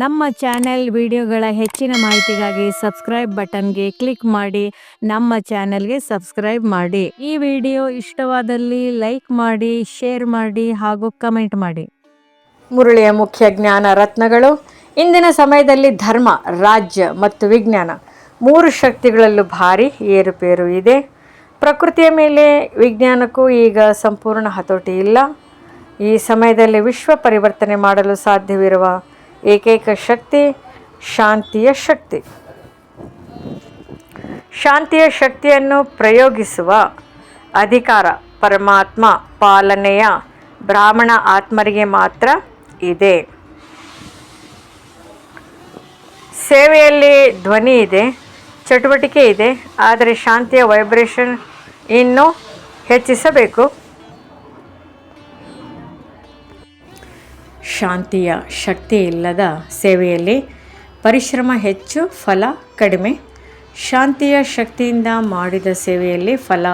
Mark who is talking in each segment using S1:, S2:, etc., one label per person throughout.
S1: ನಮ್ಮ ಚಾನೆಲ್ ವಿಡಿಯೋಗಳ ಹೆಚ್ಚಿನ ಮಾಹಿತಿಗಾಗಿ ಸಬ್ಸ್ಕ್ರೈಬ್ ಬಟನ್ಗೆ ಕ್ಲಿಕ್ ಮಾಡಿ, ನಮ್ಮ ಚಾನೆಲ್ಗೆ ಸಬ್ಸ್ಕ್ರೈಬ್ ಮಾಡಿ. ಈ ವಿಡಿಯೋ ಇಷ್ಟವಾದಲ್ಲಿ ಲೈಕ್ ಮಾಡಿ, ಶೇರ್ ಮಾಡಿ ಹಾಗೂ ಕಮೆಂಟ್ ಮಾಡಿ.
S2: ಮುರುಳಿಯ ಮುಖ್ಯ ಜ್ಞಾನ ರತ್ನಗಳು, ಇಂದಿನ ಸಮಯದಲ್ಲಿ ಧರ್ಮ, ರಾಜ್ಯ ಮತ್ತು ವಿಜ್ಞಾನ ಮೂರು ಶಕ್ತಿಗಳಲ್ಲೂ ಭಾರಿ ಏರುಪೇರು ಇದೆ. ಪ್ರಕೃತಿಯ ಮೇಲೆ ವಿಜ್ಞಾನಕ್ಕೂ ಈಗ ಸಂಪೂರ್ಣ ಹತೋಟಿ ಇಲ್ಲ. ಈ ಸಮಯದಲ್ಲಿ ವಿಶ್ವ ಪರಿವರ್ತನೆ ಮಾಡಲು ಸಾಧ್ಯವಿರುವ ಏಕೈಕ ಶಕ್ತಿ, ಶಾಂತಿಯ ಶಕ್ತಿ. ಶಾಂತಿಯ ಶಕ್ತಿಯನ್ನು ಪ್ರಯೋಗಿಸುವ ಅಧಿಕಾರ ಪರಮಾತ್ಮ ಪಾಲನೆಯ ಬ್ರಾಹ್ಮಣ ಆತ್ಮರಿಗೆ ಮಾತ್ರ ಇದೆ. ಸೇವೆಯಲ್ಲಿ ಧ್ವನಿ ಇದೆ, ಚಟುವಟಿಕೆ ಇದೆ, ಆದರೆ ಶಾಂತಿಯ ವೈಬ್ರೇಷನ್ ಇನ್ನೂ ಹೆಚ್ಚಿಸಬೇಕು. ಶಾಂತಿಯ ಶಕ್ತಿ ಇಲ್ಲದ ಸೇವೆಯಲ್ಲಿ ಪರಿಶ್ರಮ ಹೆಚ್ಚು, ಫಲ ಕಡಿಮೆ. ಶಾಂತಿಯ ಶಕ್ತಿಯಿಂದ ಮಾಡಿದ ಸೇವೆಯಲ್ಲಿ ಫಲ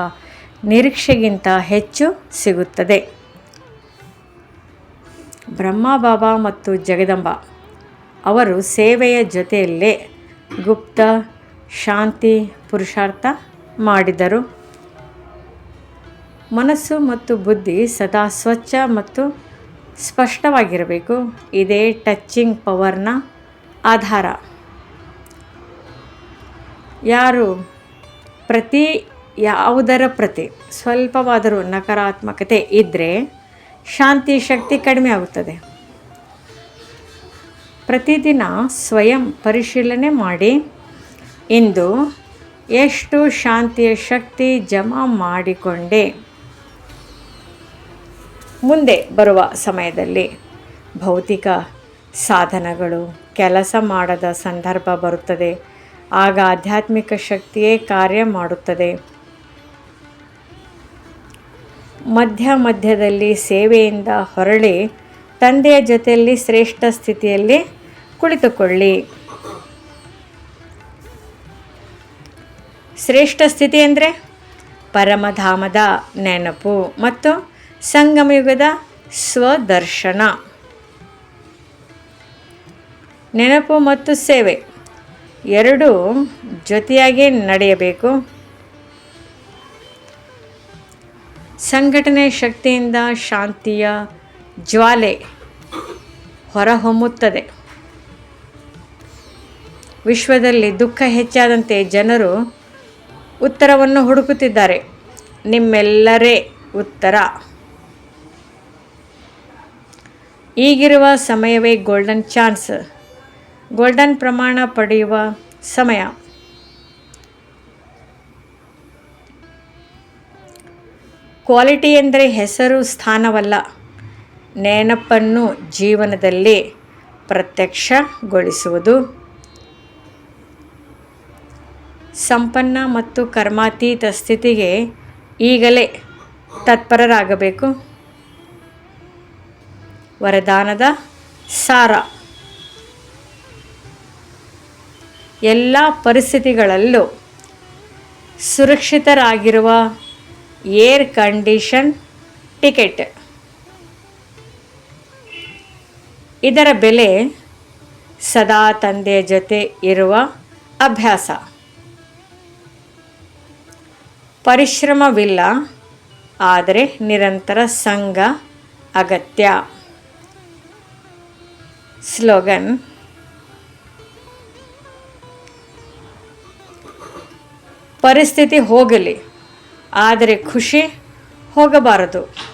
S2: ನಿರೀಕ್ಷೆಗಿಂತ ಹೆಚ್ಚು ಸಿಗುತ್ತದೆ. ಬ್ರಹ್ಮ, ಬಾಬಾ ಮತ್ತು ಜಗದಂಬ ಅವರು ಸೇವೆಯ ಜೊತೆಯಲ್ಲೇ ಗುಪ್ತ, ಶಾಂತಿ, ಪುರುಷಾರ್ಥ ಮಾಡಿದರು. ಮನಸ್ಸು ಮತ್ತು ಬುದ್ಧಿ ಸದಾ ಸ್ವಚ್ಛ ಮತ್ತು ಸ್ಪಷ್ಟವಾಗಿರಬೇಕು. ಇದೇ ಟಚ್ಚಿಂಗ್ ಪವರ್ನ ಆಧಾರ. ಯಾರು? ಪ್ರತಿ ಯಾವುದರ ಪ್ರತಿ. ಸ್ವಲ್ಪವಾದರೂ ನಕಾರಾತ್ಮಕತೆ ಇದ್ದರೆ ಶಾಂತಿ, ಶಕ್ತಿ ಕಡಿಮೆ ಆಗುತ್ತದೆ. ಪ್ರತಿದಿನ ಸ್ವಯಂ ಪರಿಶೀಲನೆ ಮಾಡಿ, ಇಂದು ಎಷ್ಟು ಶಾಂತಿಯ ಶಕ್ತಿ ಜಮಾ ಮಾಡಿಕೊಂಡೆ ಮುಂದೆ ಬರುವ ಸಮಯದಲ್ಲಿ ಭೌತಿಕ ಸಾಧನಗಳು, ಕೆಲಸ ಮಾಡದ ಸಂದರ್ಭ ಬರುತ್ತದೆ. ಆಗ ಆಧ್ಯಾತ್ಮಿಕ ಶಕ್ತಿಯೇ ಕಾರ್ಯ ಮಾಡುತ್ತದೆ. ಮಧ್ಯ ಮಧ್ಯದಲ್ಲಿ ಸೇವೆಯಿಂದ ಹೊರಳಿ, ತಂದೆಯ ಜೊತೆಯಲ್ಲಿ ಶ್ರೇಷ್ಠ ಸ್ಥಿತಿಯಲ್ಲಿ ಕುಳಿತುಕೊಳ್ಳಿ. ಶ್ರೇಷ್ಠ ಸ್ಥಿತಿ ಅಂದರೆ ಪರಮಧಾಮದ ನೆನಪು ಮತ್ತು ಸಂಗಮಯುಗದ ಸ್ವದರ್ಶನ. ನೆನಪು ಮತ್ತು ಸೇವೆ. ಎರಡೂ ಜೊತೆಯಾಗಿ ನಡೆಯಬೇಕು. ಸಂಘಟನೆ ಶಕ್ತಿಯಿಂದ ಶಾಂತಿಯ ಜ್ವಾಲೆ ಹೊರಹೊಮ್ಮುತ್ತದೆ. ವಿಶ್ವದಲ್ಲಿ ದುಃಖ ಹೆಚ್ಚಾದಂತೆ ಜನರು ಉತ್ತರವನ್ನು ಹುಡುಕುತ್ತಿದ್ದಾರೆ. ನಿಮ್ಮೆಲ್ಲರೇ ಉತ್ತರ. ಈಗಿರುವ ಸಮಯವೇ ಗೋಲ್ಡನ್ ಚಾನ್ಸ್ ಗೋಲ್ಡನ್ ಪ್ರಮಾಣ ಪಡೆಯುವ ಸಮಯ. ಕ್ವಾಲಿಟಿ ಎಂದರೆ ಹೆಸರು, ಸ್ಥಾನವಲ್ಲ. ನೆನಪನ್ನು ಜೀವನದಲ್ಲಿ ಪ್ರತ್ಯಕ್ಷಗೊಳಿಸುವುದು. ಸಂಪನ್ನ ಮತ್ತು ಕರ್ಮಾತೀತ ಸ್ಥಿತಿಗೆ ಈಗಲೇ ತತ್ಪರರಾಗಬೇಕು. ವರದಾನದ ಸಾರ. ಎಲ್ಲ ಪರಿಸ್ಥಿತಿಗಳಲ್ಲೂ ಸುರಕ್ಷಿತರಾಗಿರುವ ಏರ್ ಕಂಡೀಷನ್ ಟಿಕೆಟ್. ಇದರ ಬೆಲೆ ಸದಾ ತಂದೆಯ ಜೊತೆ ಇರುವ ಅಭ್ಯಾಸ. ಪರಿಶ್ರಮವಿಲ್ಲ, ಆದರೆ ನಿರಂತರ ಸಂಘ ಅಗತ್ಯ. ಸ್ಲೋಗನ್ ಪರಿಸ್ಥಿತಿ ಹೋಗಲಿ ಆದರೆ ಖುಷಿ ಹೋಗಬಾರದು.